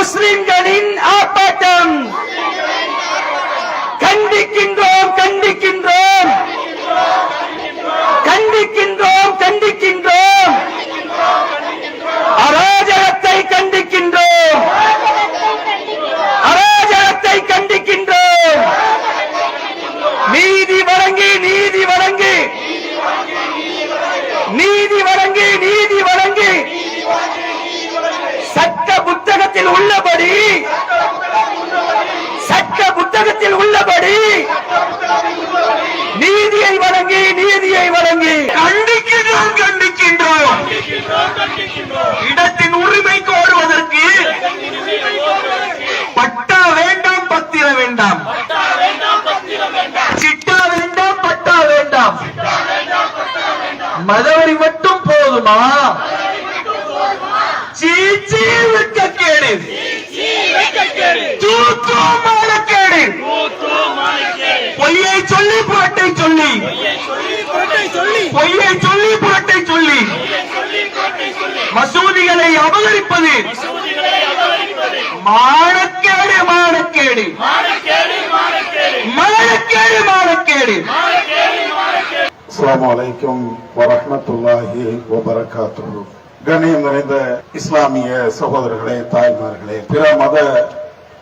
முஸ்லிம்களின் ஆர்ப்பாட்டம் கண்டிக்கின்றோம் கண்டிக்கின்றோம் கண்டிக்கின்றோம் கண்டிக்கின்றோம் அராஜகத்தை கண்டிக்கின்றோம் அராஜகத்தை கண்டிக்கின்றோம் நீதி வழங்கி நீதி வழங்கி நீதி வழங்கி நீதி வழங்கி சட்ட புத்தகத்தில் உள்ளபடி சட்ட புத்தகத்தில் உள்ளபடி நீதியை வழங்கி நீதியை வழங்கி. கண்டிக்கின்றோம் கண்டிக்கின்றோம். இடத்தின் உரிமை கோருவதற்கு பட்டா வேண்டாம் பத்திர வேண்டாம். சிட்டா வேண்டாம் பட்டா வேண்டாம். மதவரி மட்டும் போதுமா? சீச்சி வெட்கக்கேடு. பொய்யை சொல்லி புரட்டை சொல்லி. பொய்யை சொல்லி புரட்டை சொல்லி. மசூதிகளை அபகரிப்பது. மானக்கேடு மானக்கேடு. மானக்கேடு மானக்கேடு. அஸ்ஸலாமு அலைக்கும் வரஹ்மத்துல்லாஹி வபரகாத்துஹு. கண்ணியம் நிறைந்த இஸ்லாமிய சகோதரர்களே தாய்மார்களே பிற மத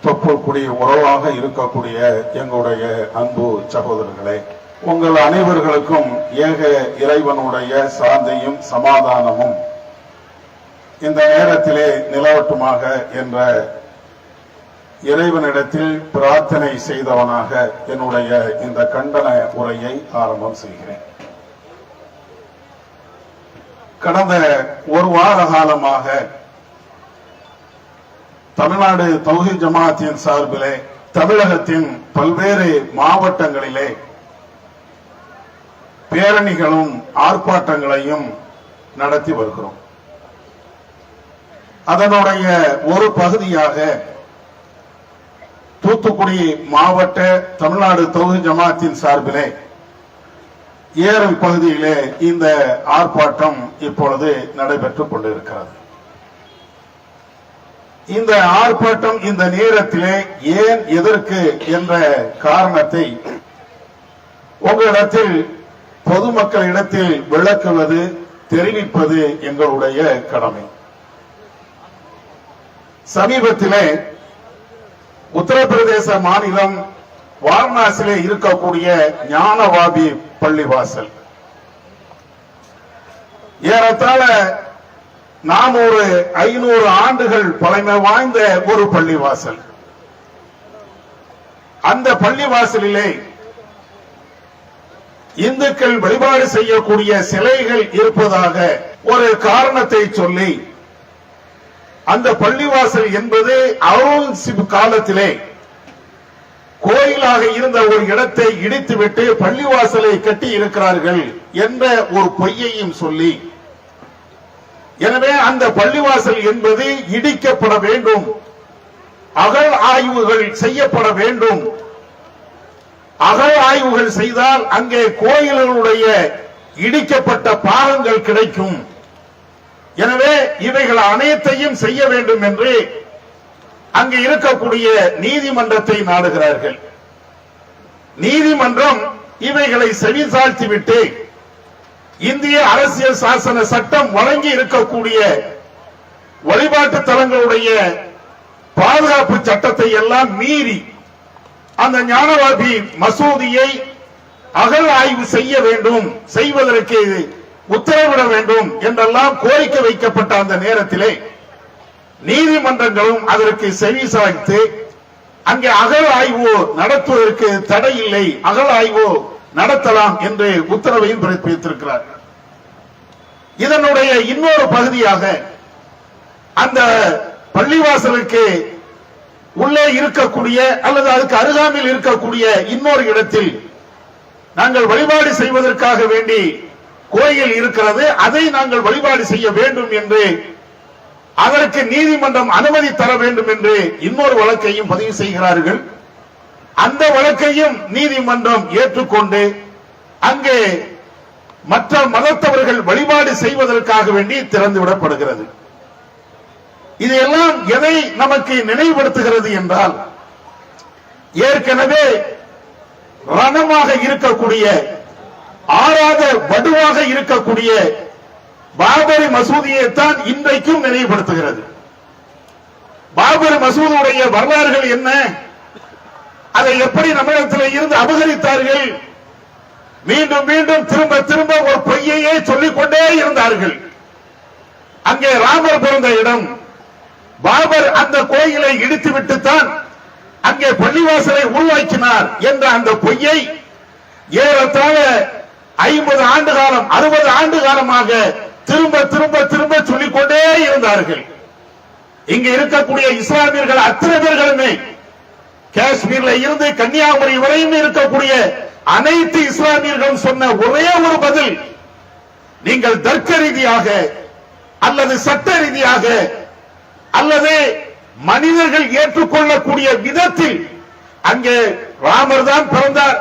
தொப்புள்குடி உறவாக இருக்கக்கூடிய எங்களுடைய அன்பு சகோதரர்களே உங்கள் அனைவர்களுக்கும் ஏக இறைவனுடைய சாந்தியும் சமாதானமும் இந்த நேரத்திலே நிலவட்டுமாக என்ற இறைவனிடத்தில் பிரார்த்தனை செய்தவனாக என்னுடைய இந்த கண்டன உரையை ஆரம்பம் செய்கிறேன். கடந்த ஒரு வார காலமாக தமிழ்நாடு தௌஹி ஜமாத்தின் சார்பிலே தமிழகத்தின் பல்வேறு மாவட்டங்களிலே பேரணிகளும் ஆர்ப்பாட்டங்களையும் நடத்தி வருகிறோம். அதனுடைய ஒரு பகுதியாக தூத்துக்குடி மாவட்ட தமிழ்நாடு தௌஹி ஜமாத்தின் சார்பிலே ஏரல் பகுதியிலே இந்த ஆர்ப்பாட்டம் இப்பொழுது நடைபெற்றுக் கொண்டிருக்கிறது. இந்த ஆர்ப்பாட்டம் இந்த நேரத்திலே ஏன் எதற்கு என்ற காரணத்தை உங்களிடத்தில் பொதுமக்களிடத்தில் விளக்குவது தெரிவிப்பது எங்களுடைய கடமை. சமீபத்திலே உத்தரப்பிரதேச மாநிலம் வாரணாசியிலே இருக்கக்கூடிய ஞானவாபி பள்ளிவாசல். ஏறத்தாழ நானூறு ஐநூறு ஆண்டுகள் பழமை வாய்ந்த ஒரு பள்ளிவாசல். அந்த பள்ளிவாசலிலே இந்துக்கள் வழிபாடு செய்யக்கூடிய சிலைகள் இருப்பதாக ஒரு காரணத்தை சொல்லி அந்த பள்ளிவாசல் என்பது அவுரங்கசீப் காலத்திலே கோயிலாக இருந்த ஒரு இடத்தை இடித்துவிட்டு பள்ளிவாசலை கட்டி இருக்கிறார்கள் என்ற ஒரு பொய்யையும் சொல்லி எனவே அந்த பள்ளிவாசல் என்பது இடிக்கப்பட வேண்டும். அகழ் ஆய்வுகள் செய்யப்பட வேண்டும். அகழ் ஆய்வுகள் செய்தால் அங்கே கோயில்களுடைய இடிக்கப்பட்ட பாகங்கள் கிடைக்கும். எனவே இவைகள் அனைத்தையும் செய்ய வேண்டும் என்று அங்கு இருக்கக்கூடிய நீதிமன்றத்தை நாடுகிறார்கள். நீதிமன்றம் இவைகளை செவிசாழ்த்திவிட்டு இந்திய அரசியல் சாசன சட்டம் வழங்கி இருக்கக்கூடிய வழிபாட்டு தலங்களுடைய பாதுகாப்பு சட்டத்தை எல்லாம் மீறி அந்த ஞானவாபி மசூதியை அகல் ஆய்வு செய்ய வேண்டும் செய்வதற்கு உத்தரவிட வேண்டும் என்றெல்லாம் கோரிக்கை வைக்கப்பட்ட அந்த நேரத்திலே நீதிமன்றங்களும் அதற்கு செவி சாய்த்து அங்கே அகல் ஆய்வு நடத்துவதற்கு தடை இல்லை அகல் ஆய்வு நடத்தலாம் என்று உத்தரவையும் பிறப்பித்திருக்கிறார் இதனுடைய இன்னொரு பகுதியாக அந்த பள்ளிவாசலுக்கு உள்ளே இருக்கக்கூடிய அல்லது அதுக்கு அருகாமையில் இருக்கக்கூடிய இன்னொரு இடத்தில் நாங்கள் வழிபாடு செய்வதற்காக வேண்டி கோயில் இருக்கிறது. அதை நாங்கள் வழிபாடு செய்ய வேண்டும் என்று அதற்கு நீதிமன்றம் அனுமதி தர வேண்டும் என்று இன்னொரு வழக்கையும் பதிவு செய்கிறார்கள். அந்த வழக்கையும் நீதிமன்றம் ஏற்றுக்கொண்டு அங்கே மற்ற மதத்தவர்கள் வழிபாடு செய்வதற்காக வேண்டி திறந்து விடப்படுகிறது. இதையெல்லாம் எதை நமக்கு நினைவுபடுத்துகிறது என்றால் ஏற்கனவே ரணமாக இருக்கக்கூடிய ஆறாத வடுவாக இருக்கக்கூடிய பாபரி மசூதியைத்தான் இன்றைக்கும் நினைவுபடுத்துகிறது. பாபர் மசூதுடைய வரலாறுகள் என்ன? அதை எப்படி நம்மிடத்தில் இருந்து அபகரித்தார்கள்? மீண்டும் மீண்டும் திரும்ப திரும்ப ஒரு பொய்யையே சொல்லிக் கொண்டே இருந்தார்கள். அங்கே ராமர் பிறந்த இடம். பாபர் அந்த கோயிலை இடித்து விட்டுத்தான் அங்கே பள்ளிவாசலை உருவாக்கினார் என்ற அந்த பொய்யை ஏறத்தாழ ஐம்பது ஆண்டு காலம் அறுபது ஆண்டு காலமாக திரும்ப திரும்ப திரும்ப சொல்லிக் கொண்டே இருந்தார்கள். இங்கு இருக்கக்கூடிய இஸ்லாமியர்கள் அத்தனை பேர்களுமே காஷ்மீர்ல இருந்து கன்னியாகுமரி வரையும் இருக்கக்கூடிய அனைத்து இஸ்லாமியர்களும் சொன்ன ஒரே ஒரு பதில். நீங்கள் தர்க்க ரீதியாக அல்லது சட்ட ரீதியாக அல்லது மனிதர்கள் ஏற்றுக்கொள்ளக்கூடிய விதத்தில் அங்கே ராமர் தான் பிறந்தார்.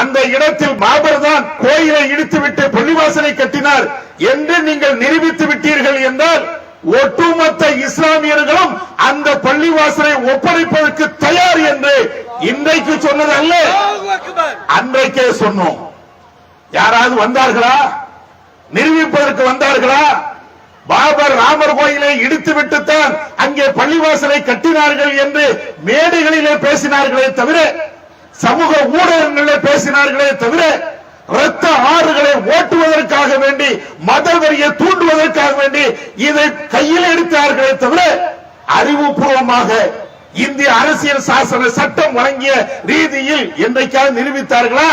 அந்த இடத்தில் மாபர் தான் கோயிலை இடித்துவிட்டு பள்ளிவாசலை கட்டினார் என்று நீங்கள் நிரூபித்து விட்டீர்கள் என்றால் ஒட்டுமொத்த இஸ்லாமியர்களும் அந்த பள்ளிவாசலை ஒப்படைப்பதற்கு தயார் என்று இன்றைக்கு சொன்னது அல்ல. அன்றைக்கே சொன்னோம். யாராவது வந்தார்களா? நிரூபிப்பதற்கு வந்தார்களா? பாபர் ராமர் கோயிலை இடித்து விட்டுத்தான் அங்கே பள்ளிவாசலை கட்டினார்கள் என்று மேடைகளிலே பேசினார்களே தவிர சமூக ஊடகங்களிலே பேசினார்களே தவிர இரத்த ஆறுகளை ஓட்டுவதற்காக வேண்டி மத வரியை தூண்டுவதற்காக வேண்டி இதை கையில் எடுத்தார்களே தவிர அறிவுபூர்வமாக இந்திய அரசியல் சாசன சட்டம் வழங்கிய ரீதியில் என்றைக்காவது நிரூபித்தார்களா?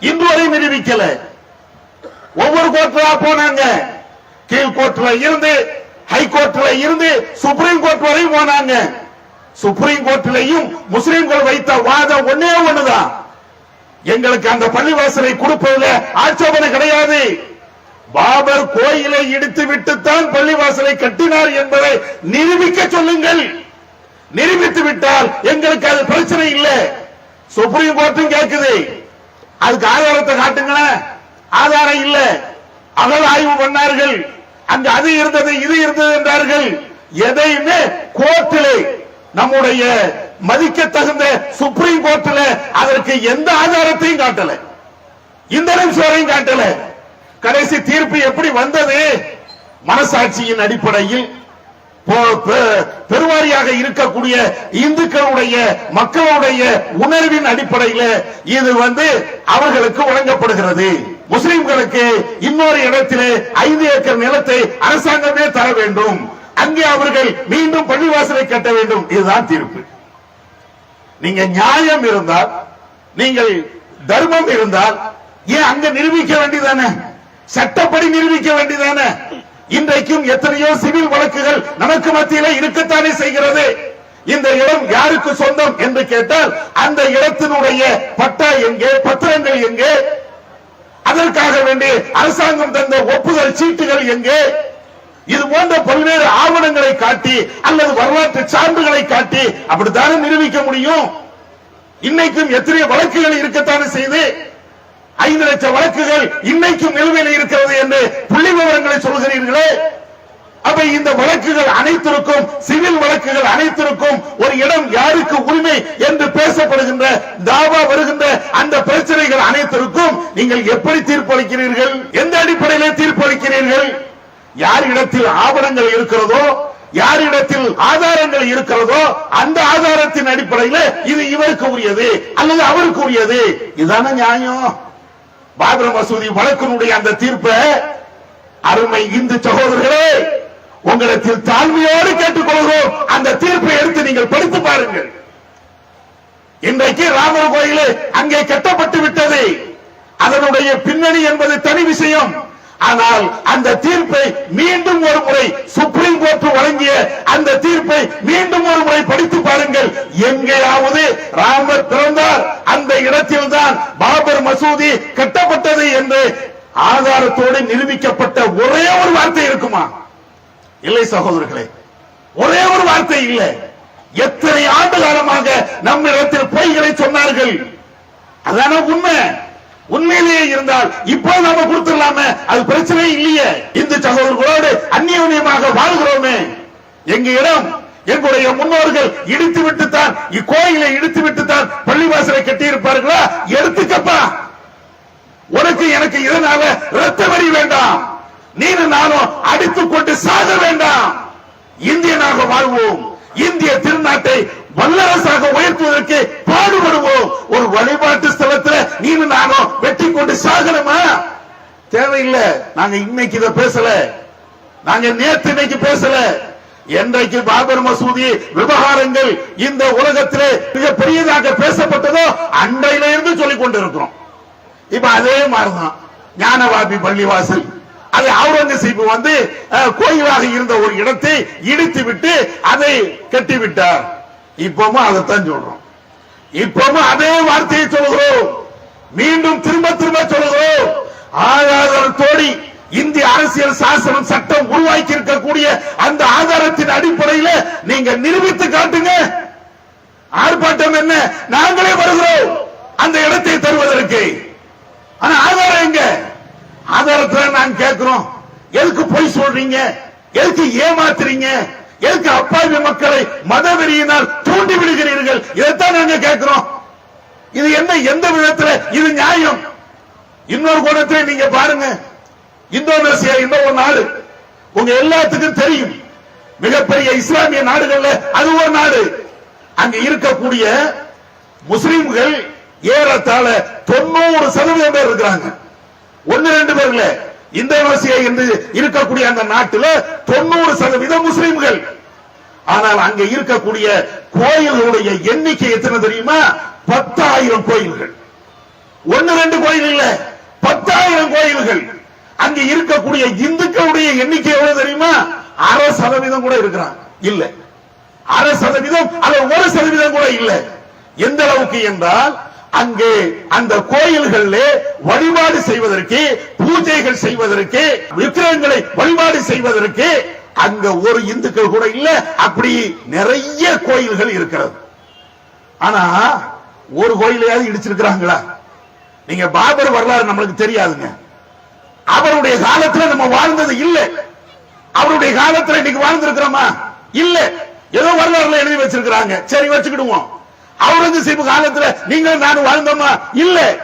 இன்று வரை நிரூபிக்கல. ஒவ்வொரு கோர்ட்டா போனாங்க. கீழ் கோர்ட்ல இருந்து ஹைகோர்ட்ல இருந்து சுப்ரீம் கோர்ட் வரை போனாங்க. சுப்ரீம் கோர்ட்லையும் முஸ்லீம்கள் வைத்த வாதம் ஒன்னே ஒண்ணுதான். எங்களுக்கு அந்த பள்ளிவாசலை கொடுப்பதில் ஆட்சேபனை கிடையாது. பாபர் கோயிலை இடித்து விட்டுத்தான் பள்ளிவாசலை கட்டினார் என்பதை நிரூபிக்க சொல்லுங்கள். நிரூபித்து விட்டால் எங்களுக்கு அது பிரச்சனை இல்லை. சுப்ரீம் கோர்ட்டும் கேட்குது. அதுக்கு ஆதாரத்தை காட்டுங்களேன். ஆதாரம் இல்ல. அகல் ஆய்வு பண்ணார்கள். அங்கு அது இருந்தது இது இருந்தது என்றார்கள். எதையுமே கோர்ட்டிலே நம்முடைய மதிக்க தகுந்த சுப்ரீம் கோர்ட்ல அதற்கு எந்த ஆதாரத்தையும் காட்டல. இந்த நிமிஷம் வரையும் காட்டல. கடைசி தீர்ப்பு எப்படி வந்தது? மனசாட்சியின் அடிப்படையில் பெருவாரியாக இருக்கக்கூடிய இந்துக்களுடைய மக்களுடைய உணர்வின் அடிப்படையில் இது வந்து அவர்களுக்கு வழங்கப்படுகிறது. முஸ்லிம்களுக்கு இன்னொரு இடத்திலே ஐந்து ஏக்கர் நிலத்தை அரசாங்கமே தர வேண்டும். அங்கே அவர்கள் மீண்டும் பள்ளிவாசலை கட்ட வேண்டும். இதுதான் தீர்ப்பு. நீங்க நியாயம் இருந்தால் நீங்கள் தர்மம் இருந்தால் ஏன் அங்க நிரூபிக்க வேண்டியதானே? சட்டப்படி நிரூபிக்க வேண்டியதானே? இன்றைக்கும் எத்தனையோ சிவில் வழக்குகள் நமக்கு மத்தியில இருக்கத்தானே செய்கிறது. இந்த இடம் யாருக்கு சொந்தம் என்று கேட்டால் அந்த இடத்தினுடைய பட்டா எங்கே பத்திரங்கள் எங்கே? அதற்காக வேண்டி அரசாங்கம் தந்த ஒப்புதல் சீட்டுகள் எங்கே? இது போன்ற பல்வேறு ஆவணங்களை காட்டி அல்லது வரலாற்று சான்றுகளை காட்டி அப்படித்தானே நிரூபிக்க முடியும்? இன்னைக்கும் எத்தனை வழக்குகள் இருக்கத்தானே செய்து ஐந்து லட்சம் வழக்குகள் இன்னைக்கும் நிலுவையில் இருக்கிறது என்று புள்ளி விவரங்களை சொல்கிறீர்களே அப்ப இந்த வழக்குகள் அனைத்திற்கும் சிவில் வழக்குகள் அனைத்திற்கும் ஒரு இடம் யாருக்கு உரிமை என்று பேசப்படுகின்ற தாவா வருகின்ற அந்த பிரச்சனைகள் அனைத்திற்கும் நீங்கள் எப்படி தீர்ப்பளிக்கிறீர்கள்? எந்த அடிப்படையிலே தீர்ப்பளிக்கிறீர்கள்? யார் இடத்தில் ஆவணங்கள் இருக்கிறதோ யார் இடத்தில் ஆதாரங்கள் இருக்கிறதோ அந்த ஆதாரத்தின் அடிப்படையில் இது இவருக்கு உரியது அல்லது அவருக்கு உரியது. இதுதான நியாயம். பாபர் மசூதி வழக்கினுடைய அந்த தீர்ப்பை அருமை இந்து சகோதரர்களே உங்களிடத்தில் தாழ்மையோடு கேட்டுக்கொள்கிறோம். அந்த தீர்ப்பை எடுத்து நீங்கள் படித்து பாருங்கள். இன்றைக்கு ராமர் கோயில் அங்கே கட்டப்பட்டு விட்டது. அதனுடைய பின்னணி என்பது தனி விஷயம். ஆனால் அந்த தீர்ப்பை மீண்டும் ஒரு முறை சுப்ரீம் கோர்ட் வழங்கிய அந்த தீர்ப்பை மீண்டும் ஒரு முறை படித்து பாருங்கள். எங்கேயாவது ராமர் பிறந்தார் அந்த இடத்தில்தான் பாபர் மசூதி கட்டப்பட்டது என்று ஆதாரத்தோடு நிரூபிக்கப்பட்ட ஒரே ஒரு வார்த்தை இருக்குமா? இல்லை சகோதரர்களே ஒரே ஒரு வார்த்தை இல்லை. எத்தனை ஆண்டு காலமாக நம்மிடத்தில் பொய்களை சொன்னார்கள்? அதான உண்மை. உண்மையிலேயே இருந்தால் இப்போ நாம கொடுத்துடலாமே அது பிரச்சனை இல்லையே. இந்து சகோதரர்களோடு அந்நியமாக வாழ்கிறோமே. எங்க இடம் எங்களுடைய முன்னோர்கள் இடித்து விட்டுத்தான் இக்கோயிலை இடித்து விட்டுத்தான் பள்ளிவாசலை கட்டி இருப்பார்களா எடுத்துக்கப்பா. உனக்கு எனக்கு இதனால ரத்த வரி வேண்டாம். நீனும் நானும் அடித்துக் கொண்டு சாக வேண்டாம். இந்தியனாக வாழ்வோம். இந்திய திருநாட்டை வல்லரசாக உயர்த்துவதற்கு பாடுபடுவோம். ஒரு வழிபாட்டு ஸ்தலத்துல நீனும் நானும் வெட்டி கொண்டு சாகணுமா? தேவையில்லை. நாங்க இன்னைக்கு இதை பேசல. நாங்க நேற்று இன்னைக்கு பேசல. என்றைக்கு பாபர் மசூதி விவகாரங்கள் இந்த உலகத்திலே மிக பெரியதாக பேசப்பட்டதோ அன்றையில இருந்து சொல்லிக் கொண்டிருக்கிறோம். இப்ப அதே மாதிரிதான். ஞானவாபி பள்ளிவாசல். அது அவுரங்கசீப் வந்து கோயிலாக இருந்த ஒரு இடத்தை இடித்து விட்டு அதை கட்டிவிட்டார். விட்டார் இப்பவும் அதைத்தான் சொல்றோம். இப்பவும் அதே வார்த்தையை சொல்கிறோம் மீண்டும் திரும்ப திரும்ப சொல்கிறோம் ஆதாரத்தோடி இந்திய அரசியல் சாசனம் சட்டம் உருவாக்கி இருக்கக்கூடிய அந்த ஆதாரத்தின் அடிப்படையில் நீங்க நிரூபித்து காட்டுங்க. ஆர்ப்பாட்டம் என்ன? நாங்களே வருகிறோம். அந்த இடத்தை தருவதற்கு. ஆனா ஆதாரம் எங்க? ஆதாரத்தில் நாங்க கேட்கிறோம். எதுக்கு பொய் சொல்றீங்க? எதுக்கு ஏமாத்துறீங்க? எதுக்கு அப்பாவி மக்களை மதவெறியினால் தூண்டி விடுகிறீர்கள்? இதைத்தான் நாங்க கேட்கிறோம். இது என்ன எந்த விதத்துல? இது நியாயம். இன்னொரு கோணத்தை நீங்க பாருங்க. இந்தோனேசியா இன்னொரு நாடு. உங்க எல்லாத்துக்கும் தெரியும். மிகப்பெரிய இஸ்லாமிய நாடுகள்ல அது ஒரு நாடு. அங்க இருக்கக்கூடிய முஸ்லிம்கள் ஏறத்தாழ தொண்ணூறு சதவீதம் பேர் இருக்கிறாங்க. ஒன்னு ரெண்டு பேர் இல்ல இந்தோனேசியா என்று இருக்கக்கூடிய அந்த நாட்டில் தொண்ணூறு சதவீதம் முஸ்லிம்கள். ஆனால் அங்க இருக்கக்கூடிய கோயில்களுடைய எண்ணிக்கை எத்தனை தெரியுமா? பத்தாயிரம் கோயில்கள். ஒன்னு ரெண்டு கோயில் இல்ல. பத்தாயிரம் கோயில்கள். அங்க இருக்கக்கூடிய இந்துக்களுடைய எண்ணிக்கை எவ்வளவு தெரியுமா? அரை சதவீதம் கூட இருக்கிறாங்க. இல்ல. அரை சதவீதம் அது ஒரு சதவீதம் கூட இல்ல. எந்த அளவுக்கு என்றால் அங்கே அந்த கோயில்களில் வழிபாடு செய்வதற்கு பூஜைகள் செய்வதற்கு விக்கிரகங்களை வழிபாடு செய்வதற்கு அங்க ஒரு இந்துக்கள் கூட இல்ல அப்படி நிறைய கோயில்கள் இருக்கிறது. ஆனா ஒரு கோயிலையாவது இடிச்சிருக்கிறாங்களா? நீங்க பாபர் வரலாறு நம்மளுக்கு தெரியாதுங்க. அவருடைய காலத்துல நம்ம வாழ்ந்தது இல்ல. அவருடைய காலத்துல இன்னைக்கு வாழ்ந்திருக்கிறோமா? இல்ல. ஏதோ வரலாறுல எழுதி வச்சிருக்கிறாங்க. சரி வச்சுக்கிடுவோம். அவுரங்கசீப் காலத்துல நீங்களும் நானும் வாழ்ந்தோமா? இல்ல.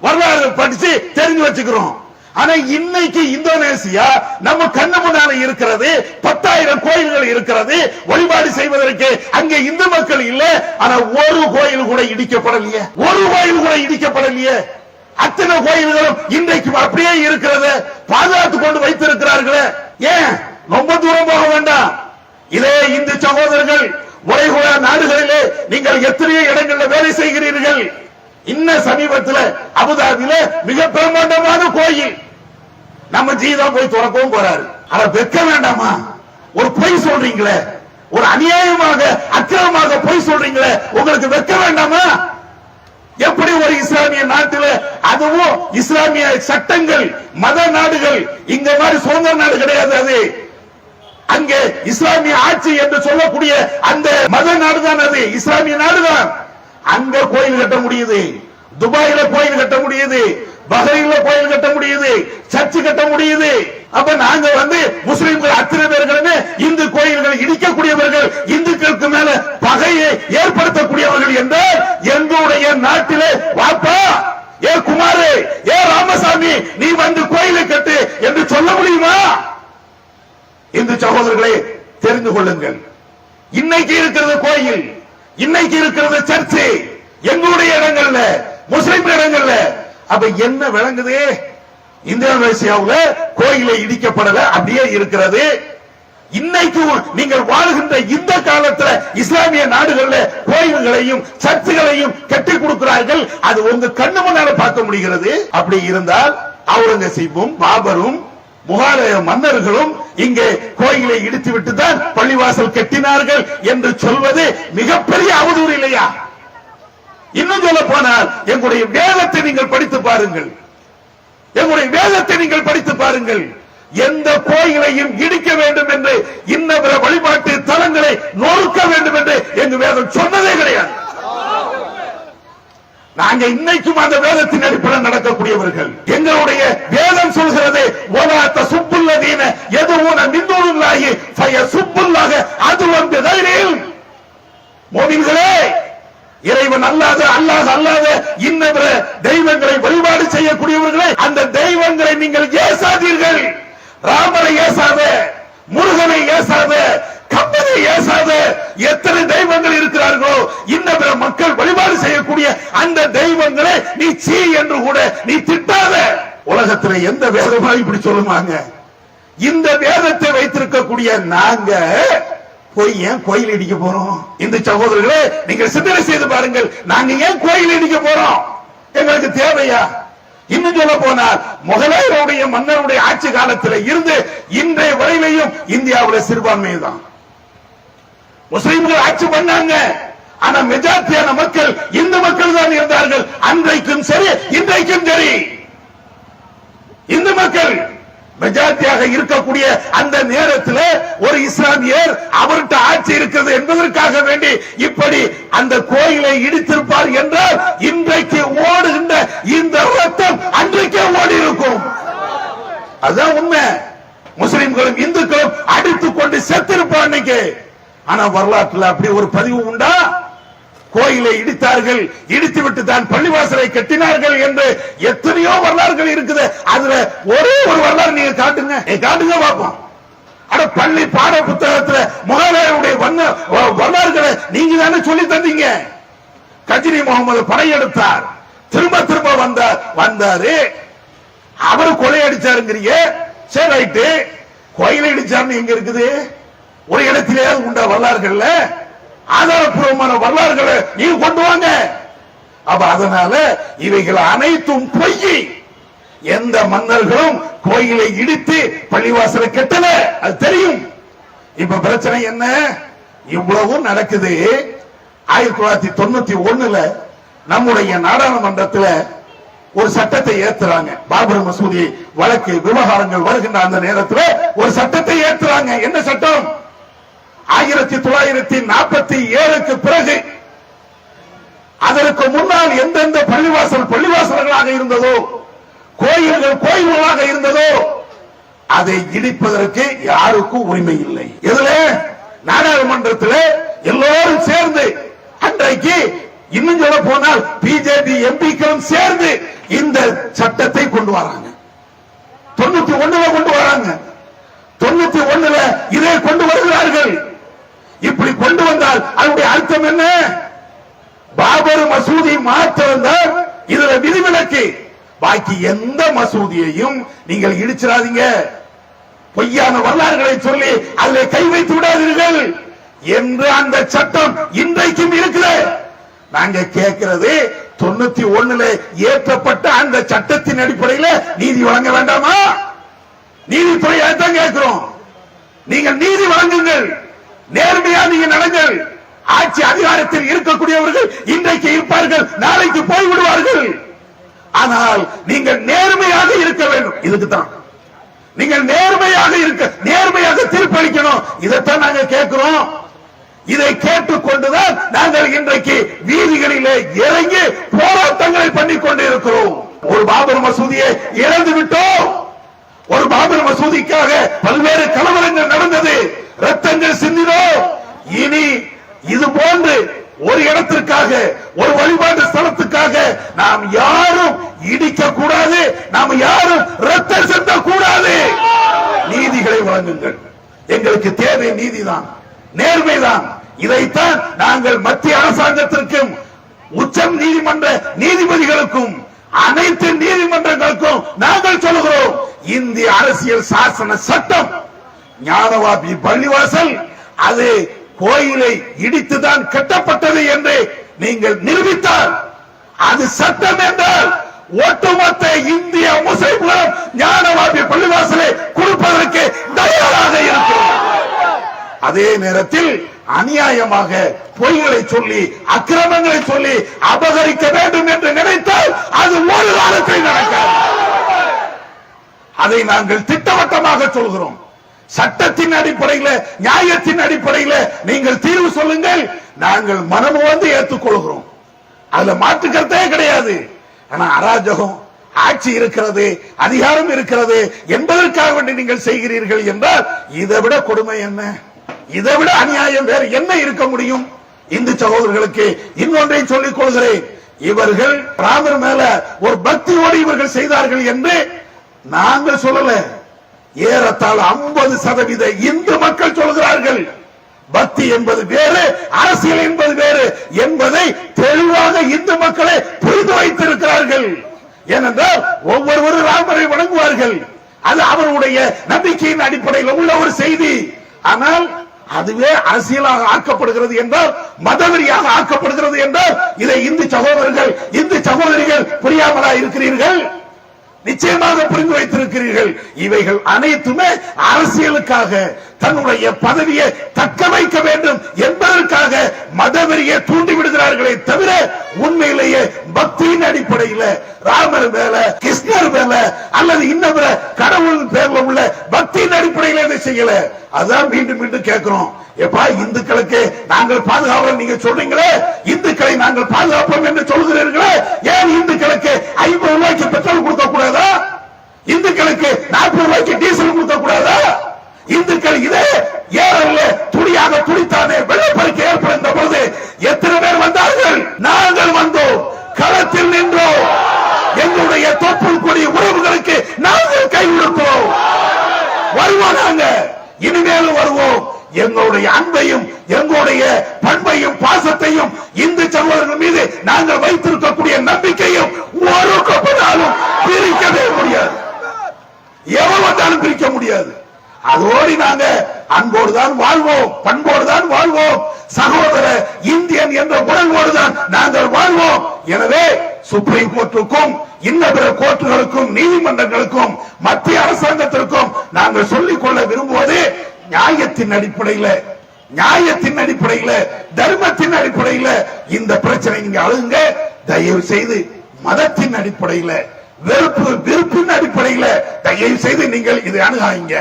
வரலாறு படிச்சு தெரிஞ்சு வச்சுக்கிறோம். ஆனா இன்னைக்கு இந்தோனேசியா நம்ம கண்ணு முன்னால இருக்கிறது பத்தாயிரம் கோயில்கள் இருக்கிறது வழிபாடு செய்வதற்கு அங்க இந்து மக்கள் இல்ல ஆனா ஒரு கோயில் கூட இடிக்கப்படலையே. ஒரு கோயில் கூட இடிக்கப்படலையே. அத்தனை கோயில்களும் இன்றைக்கு அப்படியே இருக்கிறது பாதுகாத்து கொண்டு வைத்திருக்கிறார்களே. ஏன்? ரொம்ப தூரம் போக வேண்டாம். இதே இந்து சகோதரர்கள் உலகுல நாடுகளிலே நீங்கள் எத்தனையோ இடங்களில் வேலை செய்கிறீர்கள்? இன்ன சமீபத்தில் அபுதாபியில மிக பிரம்மாண்டமான கோயில். நம்ம ஜீதா போய் துறக்கவும் போறாரு. அதை வெக்க வேண்டாமா? ஒரு பொய் சொல்றீங்களே. ஒரு அநியாயமாக அக்கிரமமாக பொய் சொல்றீங்களே. உங்களுக்கு வெக்க வேண்டாமா? எப்படி ஒரு இஸ்லாமிய நாட்டில் அதுவும் இஸ்லாமிய சட்டங்கள் மத நாடுகள் இங்க மாதிரி சுதந்திர நாடு கிடையாது அது. அங்கே இஸ்லாமிய ஆட்சி என்று சொல்லக்கூடிய அந்த மத நாடுதான் அது. இஸ்லாமிய நாடுதான். அங்க கோயில் கட்ட முடியுது. துபாயில கோயில் கட்ட முடியுது. பஹ்ரைன்ல கோயில் கட்ட முடியுது. சர்ச்சு கட்ட முடியுது. அப்ப நாங்க வந்து முஸ்லிம்கள் அத்தனை பேர்களுமே இந்து கோயில்களை இடிக்கக்கூடியவர்கள் இந்துக்களுக்கு மேல பகையை ஏற்படுத்தக்கூடியவர்கள் என்றால் எங்களுடைய நாட்டிலே வாப்பா ஏ குமாரு ஏ ராமசாமி நீ வந்து கோயிலை கட்டு என்று சொல்ல முடியுமா? இந்து சகோதரர்களே தெரிந்து கொள்ளுங்கள். இன்னைக்கு இருக்கிறது கோயில் இன்னைக்கு இருக்கிறது சர்ச்சு. எங்களுடைய இடங்கள்ல முஸ்லிம் இடங்கள்ல. அப்ப என்ன விளங்குது? இந்தோனேசியாவுல கோயிலை இடிக்கப்படல அப்படியே இருக்கிறது. இன்னைக்கும் நீங்கள் வாழ்கின்ற இந்த காலத்துல இஸ்லாமிய நாடுகள்ல கோயில்களையும் சர்ச்சுகளையும் கட்டி கொடுக்கிறார்கள். அது உங்க கண்ணு முன்னால பார்க்க முடிகிறது. அப்படி இருந்தால் அவுரங்கசீப்பும் பாபரும் முகாலய மன்னர்களும் இங்கே கோயிலை இடித்து விட்டு தான் பள்ளிவாசல் கட்டினார்கள் என்று சொல்வது மிகப்பெரிய அவதூறு இல்லையா? இன்னும் சொல்ல போனால் எங்களுடைய வேதத்தை நீங்கள் படித்து பாருங்கள். எங்களுடைய வேதத்தை நீங்கள் படித்து பாருங்கள். எந்த கோயிலையும் இடிக்க வேண்டும் என்று இன்ன பிற வழிபாட்டு தலங்களை நொறுக்க வேண்டும் என்று எங்க வேதம் சொன்னதே கிடையாது. நாங்க இன்னைக்கும் அந்த வேதத்தின் அடிப்படையில் நடக்கக்கூடியவர்கள். எங்களுடைய வேதம் சொல்கிறது ஒலாத்த சுப்புள்ளதீன எதுவும் மின்னூருல்லாகி ஃபய சுப்புள்ளாக அது வந்து தைரியம் மோமின்களே இறைவன் அல்லாத அல்லாத அல்லாத இன்னவர தெய்வங்களை வழிபாடு செய்யக்கூடியவர்களே அந்த தெய்வங்களை நீங்கள் ஏசாதீர்கள். ராமரை ஏசாத முருகனை ஏசாத கம்பனை ஏசாத எத்தனை தெய்வங்கள் இருக்கிறார்களோ இன்னவர மக்கள் வழிபாடு செய்யக்கூடிய அந்த தெய்வங்களை நீ சீ என்று கூட நீ திட்டாத. உலகத்துல எந்த வேதமா இப்படி சொல்லுவாங்க? இந்த வேதத்தை வைத்திருக்கக்கூடிய நாங்க போய் ஏன் கோயில் இடிக்க போறோம்? இந்த சகோதரர்களே நீங்க சிந்தனை செய்து பாருங்கள். நாங்க ஏன் கோயில் இடிக்க போறோம்? எங்களுக்கு தேவையா? இன்னும் சொல்ல போனால் முகலாயருடைய மன்னருடைய ஆட்சி காலத்தில் இருந்து இன்றைய வரையிலையும் இந்தியாவுல சிறுபான்மை தான் முஸ்லிம்கள் ஆட்சி பண்ணாங்க. ஆனா மெஜாரிட்டியான மக்கள் இந்து மக்கள் தான் இருந்தார்கள். அன்றைக்கும் சரி இன்றைக்கும் சரி. இந்து மக்கள் மெஜாரிட்டியாக இருக்கக்கூடிய அந்த நேரத்தில் ஒரு இஸ்லாமியர் அவர்கிட்ட ஆட்சி இருக்கிறது என்பதற்காக வேண்டி இப்படி அந்த கோயிலை இடித்திருப்பார் என்றால் இன்றைக்கு ஓடுகின்ற இந்த ரத்தம் அன்றைக்கே ஓடி இருக்கும் அதுதான் உண்மை. முஸ்லிம்களும் இந்துக்களும் அடித்துக் கொண்டு செத்திருப்பான் அன்னைக்கு. ஆனா வரலாற்றுல அப்படி ஒரு பதிவு உண்டா? கோயிலை இடித்தார்கள் இடித்து விட்டு தான் பள்ளிவாசலை கட்டினார்கள் என்று எத்தனையோ வரலாறுகள் இருக்குது. அதுல ஒரே ஒரு வரலாறு நீங்க காட்டுங்க. காட்டுங்க பார்ப்போம் அட பள்ளி பாட புத்தகத்துல முகலாயருடைய வண்ண வரலாறுகளை நீங்க தானே சொல்லி தந்தீங்க. கஜினி முகமது படையெடுத்தார். திரும்ப திரும்ப வந்தார் வந்தாரு. அவர் கொலையடிச்சாருங்கிறீங்க சரி ரைட்டு. கோயிலை இடிச்சாருன்னு எங்க இருக்குது? ஒரு இடத்திலேயாவது உண்டா வரலாறுகள்ல? ஆதாரப்பூர்வமான வரலாறுகளை நீங்க கொண்டு வாங்க. அப்ப அதனால இவைகள் அனைத்தும் பொய். எந்த மன்னர்களும் கோயிலை இடித்து பள்ளிவாசலை கெட்டல. அது தெரியும். இப்ப பிரச்சனை என்ன? இவ்வளவும் நடக்குது. ஆயிரத்தி தொள்ளாயிரத்தி தொண்ணூத்தி ஒண்ணுல நம்முடைய நாடாளுமன்றத்தில் ஒரு சட்டத்தை ஏத்துறாங்க. பாபர் மசூதி வழக்கு விவகாரங்கள் வருகின்ற அந்த நேரத்தில் ஒரு சட்டத்தை ஏத்துறாங்க. என்ன சட்டம்? ஆயிரத்தி தொள்ளாயிரத்தி நாற்பத்தி ஏழுக்கு பிறகு அதற்கு முன்னால் எந்தெந்த பள்ளிவாசல் பள்ளிவாசல்களாக இருந்ததோ கோயில்கள் கோயில்களாக இருந்ததோ அதை இடிப்பதற்கு யாருக்கும் உரிமை இல்லை. இதுல நாடாளுமன்றத்தில் எல்லோரும் சேர்ந்து அன்றைக்கு இன்னும் சொல்ல போனால் பிஜேபி எம்பிக்களும் சேர்ந்து இந்த சட்டத்தை கொண்டு வராங்க. தொண்ணூத்தி ஒண்ணுல கொண்டு வராங்க. தொண்ணூத்தி ஒண்ணுல இதை கொண்டு வருகிறார்கள். இப்படி கொண்டு வந்தால் அதனுடைய அர்த்தம் என்ன? பாபர் மசூதி மாத்திரம் இதுல விதிவிலக்கு. பாக்கி எந்த மசூதியையும் நீங்கள் இடிச்சிடாதீங்க. பொய்யான வரலாறுகளை சொல்லி அதில் கை வைத்து விடாதீர்கள் என்று அந்த சட்டம் இன்றைக்கும் இருக்குது நாங்க கேட்கிறது தொண்ணூத்தி ஒண்ணுல ஏற்றப்பட்ட அந்த சட்டத்தின் அடிப்படையில் நீதி வழங்க வேண்டாமா? நீதித்துறையை தான் கேட்கிறோம். நீங்கள் நீதி வழங்குங்கள். நேர்மையா நீங்க நடங்கள். ஆட்சி அதிகாரத்தில் இருக்கக்கூடியவர்கள் இன்றைக்கு இருப்பார்கள் நாளைக்கு போய்விடுவார்கள். ஆனால் நீங்கள் நேர்மையாக இருக்க வேண்டும். இதுக்கு தான் நீங்கள் நேர்மையாக இருக்க நேர்மையாக தீர்ப்பளிக்கணும். இதைத்தான் நாங்க கேட்கிறோம். இதை கேட்டுக்கொண்டுதான் நாங்கள் இன்றைக்கு வீதிகளிலே இறங்கி போராட்டங்களை பண்ணிக் கொண்டு இருக்கிறோம் ஒரு பாபர் மசூதியை இழந்து விட்டோம் ஒரு பாபர் மசூதிக்காக பல்வேறு கலவரங்கள் நடந்தது. ரத்தங்கள் சிந்தினோம் இனி இது போன்று ஒரு இடத்திற்காக ஒரு வழிபாட்டு ஸ்தலத்துக்காக நாம் யாரும் இடிக்க கூடாது நாம் யாரும் ரத்தம் செத்த கூடாது நீதிகளை வழங்குங்கள். எங்களுக்கு தேவை நீதிதான் நேர்மைதான். இதைத்தான் நாங்கள் மத்திய அரசாங்கத்திற்கும் உச்சம் நீதிமன்ற நீதிபதிகளுக்கும் அனைத்து நீதிமன்றங்களுக்கும் நாங்கள் சொல்கிறோம் இந்திய அரசியல் சாசன சட்டம் ஞானவாபி பள்ளிவாசல் அது கோயிலை இடித்துதான் கட்டப்பட்டது என்று நீங்கள் நிரூபித்தால் அது சட்டம் என்றால் ஒட்டுமொத்த இந்திய முஸ்லிம்களும் ஞானவாபி பள்ளிவாசலை கொடுப்பதற்கு தயாராக இருக்கிறோம். அதே நேரத்தில் அநியாயமாக பொய்களை சொல்லி அக்கிரமங்களை சொல்லி அபகரிக்க வேண்டும் என்று நினைத்தால் அது ஒரு காலத்தில் நடக்காது. அதை நாங்கள் திட்டவட்டமாக சொல்கிறோம். சட்டத்தின் அடிப்படையில் நியாயத்தின் அடிப்படையில் நீங்கள் தீர்வு சொல்லுங்கள். நாங்கள் மனமு வந்து ஏற்றுக்கொள்கிறோம். அதுல மாற்று கருத்தே கிடையாது. ஆனா அராஜகம் ஆட்சி இருக்கிறது அதிகாரம் இருக்கிறது என்பதற்காக வேண்டி நீங்கள் செய்கிறீர்கள் என்றால் இதை விட கொடுமை என்ன? இதை விட அநியாயம் வேறு என்ன இருக்க முடியும்? இந்து சகோதரர்களுக்கு இன்னொன்றை சொல்லிக் கொள்கிறேன். இவர்கள் ராமர் மேல ஒரு பக்தியோடு இவர்கள் செய்தார்கள் என்று நாங்கள் சொல்லல. ஏறத்தாழ 50% சதவீத இந்து மக்கள் சொல்கிறார்கள். பக்தி என்பது வேறு அரசியல் என்பது வேறு என்பதை தெளிவாக இந்து மக்களை புரிந்து வைத்திருக்கிறார்கள். ஏனென்றால் ஒவ்வொருவரும் ராமரை வணங்குவார்கள். அது அவருடைய நம்பிக்கையின் அடிப்படையில் உள்ள ஒரு செய்தி. ஆனால் அதுவே அரசியலாக ஆக்கப்படுகிறது என்றால் மதவெறியாக ஆக்கப்படுகிறது என்றால் இதை இந்து சகோதரர்கள் இந்து சகோதரிகள் புரியாமலா இருக்கிறீர்கள்? நிச்சயமாக புரிந்து வைத்திருக்கிறீர்கள். இவைகள் அனைத்துமே அரசியலுக்காக. தன்னுடைய பதவியை தக்க வைக்க வேண்டும் என்பதற்காக மதவெறியை தூண்டி விடுகிறார்களே தவிர உண்மையிலேயே பக்தியின் அடிப்படையில் ராமர் மேல கிருஷ்ணர் மேல அல்லது இன்னவர கடவுள் பேர்ல உள்ள பக்தியின் அடிப்படையில் இதை செய்யல? அதான் மீண்டும் மீண்டும் கேட்கிறோம். எப்பா இந்துக்களுக்கு நாங்கள் பாதுகாப்போம் நீங்க சொல்றீங்களே? இந்துக்களை நாங்கள் பாதுகாப்போம் என்று சொல்கிறீர்களே? ஏன் இந்துக்களுக்கு ஐம்பது ரூபாய்க்கு பெட்ரோல் கொடுக்க கூடாதா இந்துக்களுக்கு நாற்பது ரூபாய்க்கு டீசல் கொடுக்க கூடாதா இந்துக்கள் இதே ஏறல்ல துடியாக துடித்தானே வெள்ளப்பெருக்கு ஏற்படுத்த பொழுது எத்தனை பேர் வந்தார்கள் நாங்கள் வந்தோம் களத்தில் நின்றோம் எங்களுடைய தொப்புள் கொடி உறவுகளுக்கு நாங்கள் கை கொடுத்தோம் வருவோம் நாங்க இனிமேலும் வருவோம் எங்களுடைய அன்பையும் எங்களுடைய பண்பையும் பாசத்தையும் இந்து சகோதரர்கள் மீது நாங்கள் வைத்திருக்கக்கூடிய நம்பிக்கையும் ஒரு கொப்பனாலும் பிரிக்கவே முடியாது எவன் வந்தாலும் பிரிக்க முடியாது அதோடு நாங்க அன்போடு தான் வாழ்வோம் பண்போடு தான் வாழ்வோம் சகோதர இந்தியன் என்ற உணர்வோடு தான் நாங்கள் வாழ்வோம் எனவே சுப்ரீம் கோர்ட்டுக்கும் இன்ன பிற கோர்ட்டுகளுக்கும் நீதிமன்றங்களுக்கும் மத்திய அரசாங்கத்திற்கும் நாங்கள் சொல்லிக் கொள்ள விரும்புவது நியாயத்தின் அடிப்படையில் நியாயத்தின் அடிப்படையில் தர்மத்தின் அடிப்படையில் இந்த பிரச்சனை நீங்க அழுங்க தயவு செய்து மதத்தின் அடிப்படையில் வெறுப்பு வெறுப்பின் அடிப்படையில் தயவு செய்து நீங்கள் இதை அணுகாங்க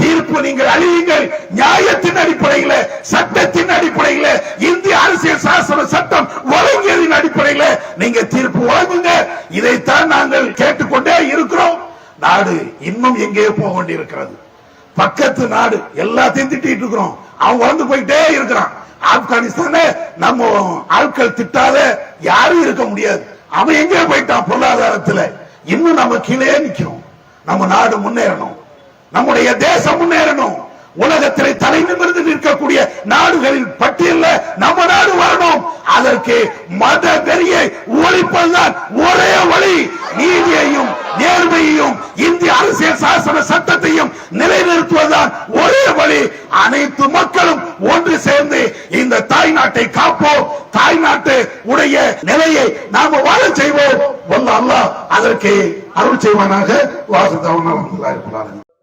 தீர்ப்பு நீங்கள் அழியுங்கள். நியாயத்தின் அடிப்படையில் சட்டத்தின் அடிப்படையில் இந்திய அரசியல் சாசன சட்டம் வழங்கியதின் அடிப்படையில் நீங்க தீர்ப்பு வழங்குங்க. இதைத்தான் நாங்கள் கேட்டுக்கொண்டே இருக்கிறோம். நாடு இன்னும் எங்கேயோ போக வேண்டியிருக்கிறது. பக்கத்து நாடு எல்லாத்தையும் திட்டிட்டு இருக்கிறோம். அவன் வளர்ந்து போயிட்டே இருக்கிறான். ஆப்கானிஸ்தான நம்ம ஆட்கள் திட்டாத யாரும் இருக்க முடியாது. அவன் எங்கே போயிட்டான் பொருளாதாரத்துல. இன்னும் நம்ம கீழே நிக்கிறோம் நம்ம நாடு முன்னேறணும். நம்முடைய தேசம் முன்னேறணும். உலகத்திலே தலை நிமிர்ந்து நிற்கக்கூடிய நாடுகளின் பட்டியல நம்ம நாடு வரணும் அதற்கு மத வெறியை ஒழிப்பதுதான் ஒரே வழி. நீதியையும் நேர்மையையும் இந்திய அரசியல் சாசன சட்டத்தையும் நிலைநிறுத்துவதுதான் ஒரே வழி. அனைத்து மக்களும் ஒன்று சேர்ந்து இந்த தாய் நாட்டை காப்போம். தாய் நாட்டு உடைய நிலையை நாம வாழ செய்வோம். வல்ல அல்லாஹ் அதற்கு அருள் செய்வானாக. வாசுதவன்